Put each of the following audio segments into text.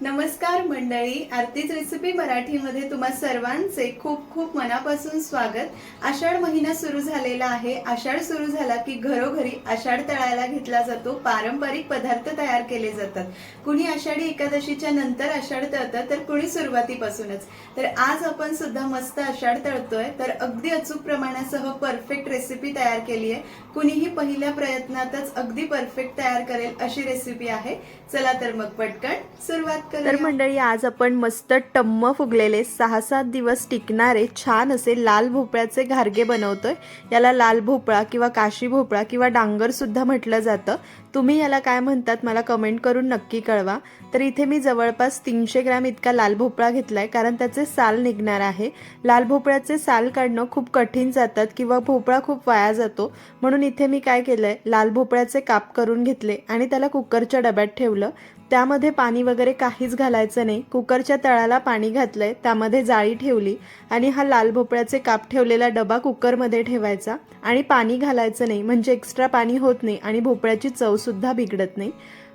नमस्कार मंडळी आरतीच रेसिपी मराठीमध्ये तुम्हा सर्वांचे खूप खूप मनापासून स्वागत. आषाढ महिना सुरू झालेला आहे. आषाढ सुरू झाला की घरोघरी आषाढ तळायला घेतला जातो. पारंपरिक पदार्थ तयार केले जातात. कुणी आषाढी एकादशीच्या नंतर आषाढ तळतं तर कुणी सुरुवातीपासूनच. तर आज आपण सुद्धा मस्त आषाढ तळतोय. तर अगदी अचूक प्रमाणासह परफेक्ट रेसिपी तयार केली आहे. कुणीही पहिल्या प्रयत्नातच अगदी परफेक्ट तयार करेल अशी रेसिपी आहे. चला तर मग पटकन सुरुवात तर मंडळी आज आपण मस्त टम्म फुगलेले सहा सात दिवस टिकणारे छान असे लाल भोपळ्याचे घारगे बनवतोय. याला लाल भोपळा किंवा काशी भोपळा किंवा डांगर सुद्धा म्हटलं जातं. तुम्ही याला काय म्हणतात मला कमेंट करून नक्की कळवा. तर इथे मी जवळपास तीनशे ग्रॅम इतका लाल भोपळा घेतलाय कारण त्याचे साल निघणार आहे. लाल भोपळ्याचे साल काढणं खूप कठीण जातात किंवा भोपळा खूप वाया जातो. म्हणून इथे मी काय केलंय लाल भोपळ्याचे काप करून घेतले आणि त्याला कुकरच्या डब्यात ठेवलं. त्यामध्ये पाणी वगैरे काहीच घालायचं नाही. कुकरच्या तळाला पाणी घातलंय त्यामध्ये जाळी ठेवली आणि हा लाल भोपळ्याचे काप ठेवलेला डबा कुकरमध्ये ठेवायचा आणि पाणी घालायचं नाही म्हणजे एक्स्ट्रा पाणी होत नाही आणि भोपळ्याची सुद्धा बिघडत नाही.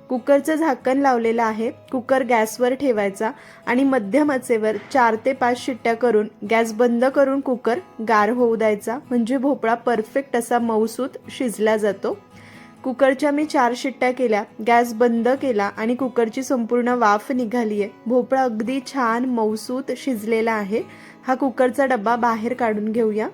कुकरचं झाकण लावलेलं आहे. कुकर गॅसवर ठेवायचा आणि मध्यम आचेवर चार ते पाच शिट्ट्या करून गॅस बंद करून कुकर गार होऊ द्यायचा. म्हणजे भोपळा परफेक्ट असा मऊसूत शिजला जातो. कुकरच्या मी चार शिट्ट्या केल्या. गॅस बंद केला आणि कुकरची संपूर्ण वाफ निघाली आहे. भोपळा अगदी छान मऊसूत शिजलेला आहे. हा कुकरचा डब्बा बाहेर काढून घेऊया.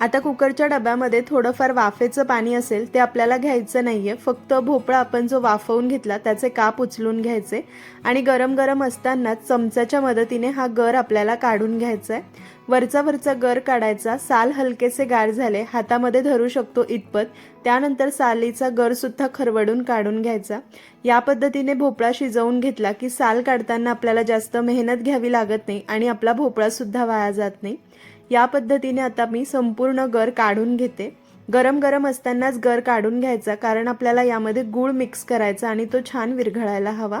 आता कुकरच्या डब्यामध्ये थोडंफार वाफेचं पाणी असेल ते आपल्याला घ्यायचं नाही आहे फक्त भोपळा आपण जो वाफवून घेतला त्याचे काप उचलून घ्यायचे आणि गरम गरम असताना चमच्याच्या मदतीने हा गर आपल्याला काढून घ्यायचा आहे वरचा वरचा गर काढायचा साल हलकेसे गार झाले हातामध्ये धरू शकतो इतपत. त्यानंतर सालीचा गरसुद्धा खरवडून काढून घ्यायचा. या पद्धतीने भोपळा शिजवून घेतला की साल काढताना आपल्याला जास्त मेहनत घ्यावी लागत नाही आणि आपला भोपळासुद्धा वाया जात नाही. या पद्धतीने आता मी संपूर्ण गर काढून घेते. गरम गरम असतानाच गर काढून घ्यायचा कारण आपल्याला यामध्ये गूळ मिक्स करायचा आणि तो छान विरघळायला हवा.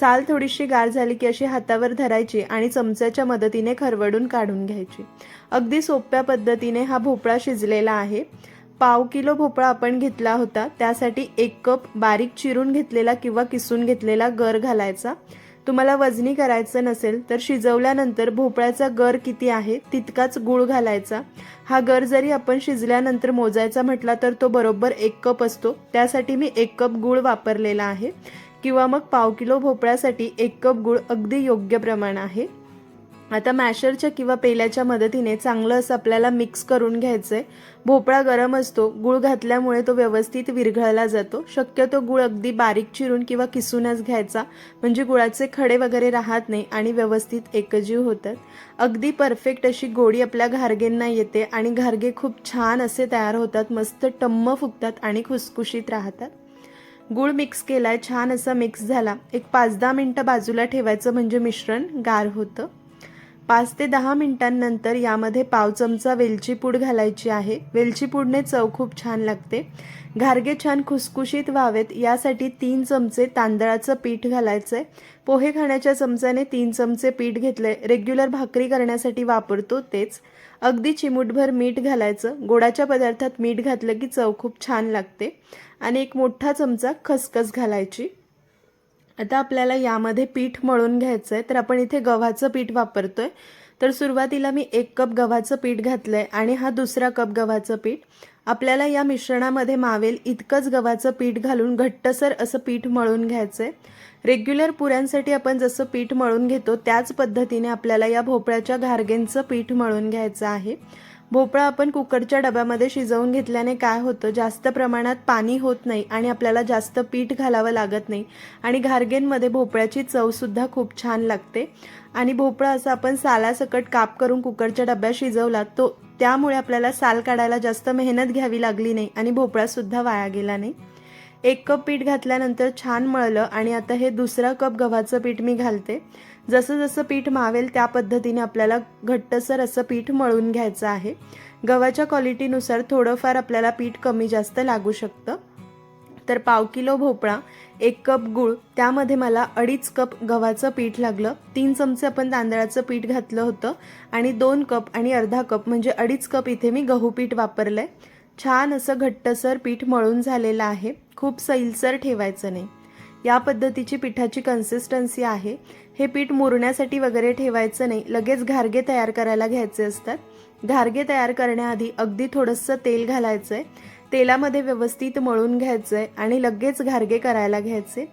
साल थोडीशी गार झाली की अशी हातावर धरायची आणि चमच्याच्या मदतीने खरवडून काढून घ्यायची. अगदी सोप्या पद्धतीने हा भोपळा शिजलेला आहे. पाव किलो भोपळा आपण घेतला होता त्यासाठी एक कप बारीक चिरून घेतलेला किंवा किसून घेतलेला गर घालायचा. तुम्हाला वजनी करायचं नसेल तर शिजवल्यानंतर भोपळ्याचा गर किती आहे तितकाच गूळ घालायचा. हा गर जरी आपण शिजल्यानंतर मोजायचा म्हटला तर तो बरोबर एक कप असतो. त्यासाठी मी एक कप गूळ वापरलेला आहे. किंवा मग पाव किलो भोपळ्यासाठी एक कप गूळ अगदी योग्य प्रमाण आहे. आता मॅशरच्या किंवा पेल्याच्या मदतीने चांगलं असं आपल्याला मिक्स करून घ्यायचं आहे भोपळा गरम असतो गूळ घातल्यामुळे तो व्यवस्थित विरघळला जातो. शक्यतो गूळ अगदी बारीक चिरून किंवा किसूनच घ्यायचा. म्हणजे गुळाचे खडे वगैरे राहत नाही आणि व्यवस्थित एकजीव होतात. अगदी परफेक्ट अशी गोडी आपल्या घारगेंना येते आणि घारगे खूप छान असे तयार होतात मस्त टम्म फुगतात आणि खुसखुशीत राहतात. गूळ मिक्स केलाय छान असा मिक्स झाला. एक पाच दहा मिनटं बाजूला ठेवायचं म्हणजे मिश्रण गार होतं. पाच ते दहा मिनिटांनंतर यामध्ये पाव चमचा वेलची पूड घालायची आहे. वेलची पूडने चव खूप छान लागते. घारगे छान खुसखुशीत व्हावेत यासाठी तीन चमचे तांदळाचं पीठ घालायचंय. पोहे खाण्याच्या चमच्याने तीन चमचे पीठ घेतलंय. रेग्युलर भाकरी करण्यासाठी वापरतो तेच. अगदी चिमूटभर मीठ घालायचं. गोडाच्या पदार्थात मीठ घातलं की चव खूप छान लागते. आणि एक मोठा चमचा खसखस घालायची. आता आपल्याला यामध्ये पीठ मळून घ्यायचं आहे तर आपण इथे गव्हाचं पीठ वापरतो आहे तर सुरुवातीला मी एक कप गव्हाचं पीठ घातलं आहे आणि हा दुसरा कप गव्हाचं पीठ. आपल्याला या मिश्रणामध्ये मावेल इतकंच गव्हाचं पीठ घालून घट्टसर असं पीठ मळून घ्यायचं आहे रेग्युलर पुऱ्यांसाठी आपण जसं पीठ मळून घेतो त्याच पद्धतीने आपल्याला या भोपळ्याच्या घारगेंचं पीठ मळून घ्यायचं आहे. भोपळा आपण कुकरच्या डब्यामध्ये शिजवून घेतल्याने काय होतं? जास्त प्रमाणात पाणी होत नाही आणि आपल्याला जास्त पीठ घालावं लागत नाही. आणि घारगेंमध्ये भोपळ्याची चवसुद्धा खूप छान लागते. आणि भोपळा असं आपण सालासकट काप करून कुकरच्या डब्यात शिजवला तो त्यामुळे आपल्याला साल काढायला जास्त मेहनत घ्यावी लागली नाही आणि भोपळासुद्धा वाया गेला नाही. एक कप पीठ घातल्यानंतर छान मळलं आणि आता हे दुसरा कप गव्हाचं पीठ मी घालते. जसं जसं पीठ मावेल त्या पद्धतीने आपल्याला घट्टसर असं पीठ मळून घ्यायचं आहे. गव्हाच्या क्वालिटीनुसार थोडंफार आपल्याला पीठ कमी जास्त लागू शकतं. तर पाव किलो भोपळा एक कप गूळ त्यामध्ये मला अडीच कप गव्हाचं पीठ लागलं. तीन चमचे आपण तांदळाचं पीठ घातलं होतं आणि दोन कप आणि अर्धा कप म्हणजे अडीच कप इथे मी गहू पीठ वापरलं आहे छान असं घट्टसर पीठ मळून झालेलं आहे. खूप सैलसर ठेवायचं नाही. या पद्धतीची पिठाची कन्सिस्टन्सी आहे. हे पीठ मुरण्यासाठी वगैरे ठेवायचं नाही. लगेच घारगे तयार करायला घ्यायचे असतात. घारगे तयार करण्याआधी अगदी थोडंसं तेल घालायचं आहे तेलामध्ये व्यवस्थित मळून घ्यायचं आहे आणि लगेच घारगे करायला घ्यायचे.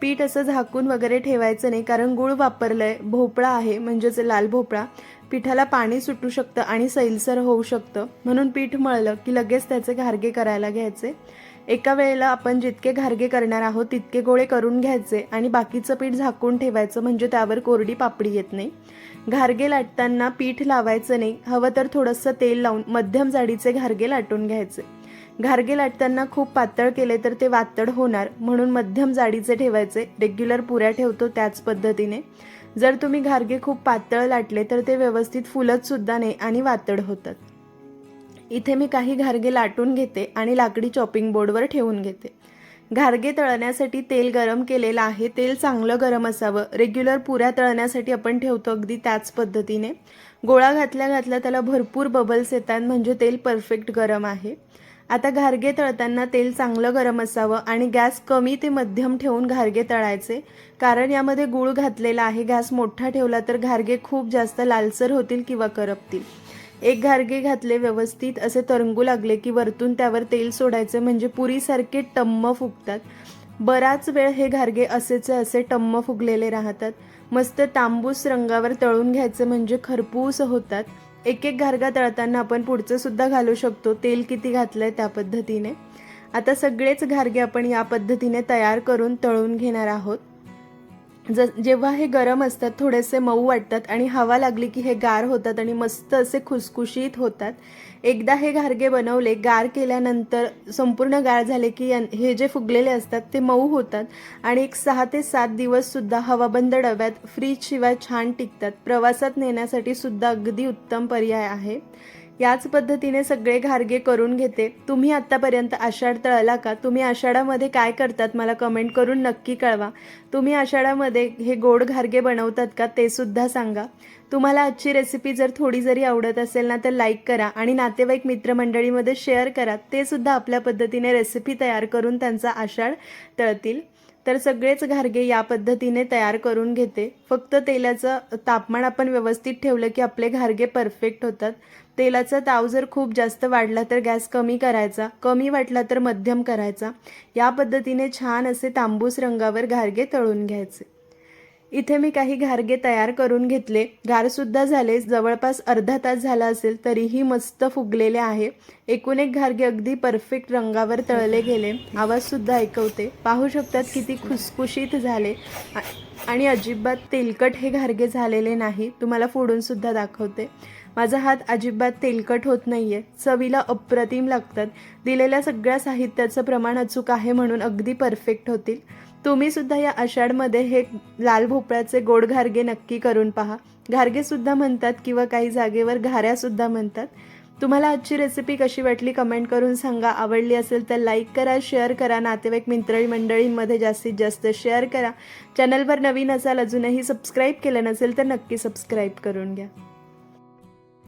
पीठ असं झाकून वगैरे ठेवायचं नाही कारण गुळ वापरलं आहे भोपळा आहे म्हणजेच लाल भोपळा. पिठाला पाणी सुटू शकतं आणि सैलसर होऊ शकतं. म्हणून पीठ मळलं की लगेच त्याचे घारगे करायला घ्यायचे. एका वेळेला आपण जितके घारगे करणार आहोत तितके गोळे करून घ्यायचे आणि बाकीचं पीठ झाकून ठेवायचं म्हणजे त्यावर कोरडी पापडी येत नाही. घारगे लाटताना पीठ लावायचं नाही हवं तर थोडंसं तेल लावून मध्यम जाडीचे घारगे लाटून घ्यायचे. घारगे लाटताना खूप पातळ केले तर ते वातड होणार म्हणून मध्यम जाडीचे ठेवायचे. रेग्युलर पुऱ्या ठेवतो त्याच पद्धतीने. जर तुम्ही घारगे खूप पातळ लाटले तर ते व्यवस्थित फुलत सुद्धा नाही आणि वातड होतात. इथे मी काही घारगे लाटून घेते आणि लाकडी चॉपिंग बोर्डवर ठेवून घेते. घारगे तळण्यासाठी तेल गरम केलेलं आहे. तेल चांगलं गरम असावं. रेग्युलर पुऱ्या तळण्यासाठी आपण ठेवतो अगदी त्याच पद्धतीने. गोळा घातल्या घातल्या त्याला भरपूर बबल्स येतात. म्हणजे तेल परफेक्ट गरम आहे. आता घारगे तळताना तेल चांगलं गरम असावं आणि गॅस कमी ते मध्यम ठेवून घारगे तळायचे. कारण यामध्ये गूळ घातलेला आहे. गॅस मोठा ठेवला तर घारगे खूप जास्त लालसर होतील किंवा करपतील. एक घारगे घातले व्यवस्थित असे तरंगू लागले की वरतून त्यावर तेल सोडायचे म्हणजे पुरीसारखे टम्म फुगतात. बराच वेळ हे घारगे असेचे असे टम्म फुगलेले राहतात. मस्त तांबूस रंगावर तळून घ्यायचे म्हणजे खरपूस होतात. एक एक घारगा तळताना आपण पुढचं सुद्धा घालू शकतो. तेल किती घातलंय त्या पद्धतीने. आता सगळेच घारगे आपण या पद्धतीने तयार करून तळून घेणार आहोत. ज जेव्हा हे गरम असतात थोडेसे मऊ वाटतात आणि हवा लागली की हे गार होतात आणि मस्त असे खुसखुशीत होतात. एकदा हे घारगे बनवले गार केल्यानंतर संपूर्ण गार झाले की हे जे फुगलेले असतात ते मऊ होतात आणि एक सहा ते सात दिवससुद्धा हवाबंद डब्यात फ्रीजशिवाय छान टिकतात. प्रवासात नेण्यासाठी सुद्धा अगदी उत्तम पर्याय आहे. याच पद्धतीने सगळे घारगे करून घेते. तुम्ही आत्तापर्यंत आषाढ तळला का? तुम्ही आषाढामध्ये काय करतात मला कमेंट करून नक्की कळवा. तुम्ही आषाढामध्ये हे गोड घारगे बनवतात का ते सुद्धा सांगा. तुम्हाला आजची रेसिपी जर थोडी जरी आवडत असेल ना तर लाईक करा आणि नातेवाईक मित्रमंडळीमध्ये शेअर करा. ते सुद्धा आपल्या पद्धतीने रेसिपी तयार करून त्यांचा आषाढ तळतील. तर सगळेच घारगे या पद्धतीने तयार करून घेते. फक्त तेलाचं तापमान आपण व्यवस्थित ठेवलं की आपले घारगे परफेक्ट होतात. तेलाचा ताव जर खूप जास्त वाढला तर गॅस कमी करायचा कमी वाटला तर मध्यम करायचा. या पद्धतीने छान असे तांबूस रंगावर घारगे तळून घ्यायचे. इथे मी काही घारगे तयार करून घेतले. गारसुद्धा झाले. जवळपास अर्धा तास झाला असेल तरीही मस्त फुगलेले आहे. एकूण एक घारगे अगदी परफेक्ट रंगावर तळले गेले. आवाजसुद्धा ऐकवते. पाहू शकतात किती खुसखुशीत झाले. आणि अजिबात तेलकट हे घारगे झालेले नाही. तुम्हाला फोडूनसुद्धा दाखवते. माझा हात अजिबात तेलकट होत नाही आहे चवीला अप्रतिम लागतात. दिलेल्या सगळ्या साहित्याचं प्रमाण अचूक आहे म्हणून अगदी परफेक्ट होतील. तुम्ही सुद्धा या आषाढमध्ये हे लाल भोपळ्याचे गोड घारगे नक्की करून पहा. घारगे सुद्धा म्हणतात किंवा काही जागेवर घाऱ्या सुद्धा म्हणतात. तुम्हाला आजची रेसिपी कशी वाटली कमेंट करून सांगा. आवडली असेल तर लाईक करा शेअर करा. नातेवाईक मित्रळी मंडळींमध्ये जास्तीत जास्त शेअर करा. चॅनलवर नवीन असाल अजूनही सबस्क्राईब केलं नसेल तर नक्की सबस्क्राईब करून घ्या.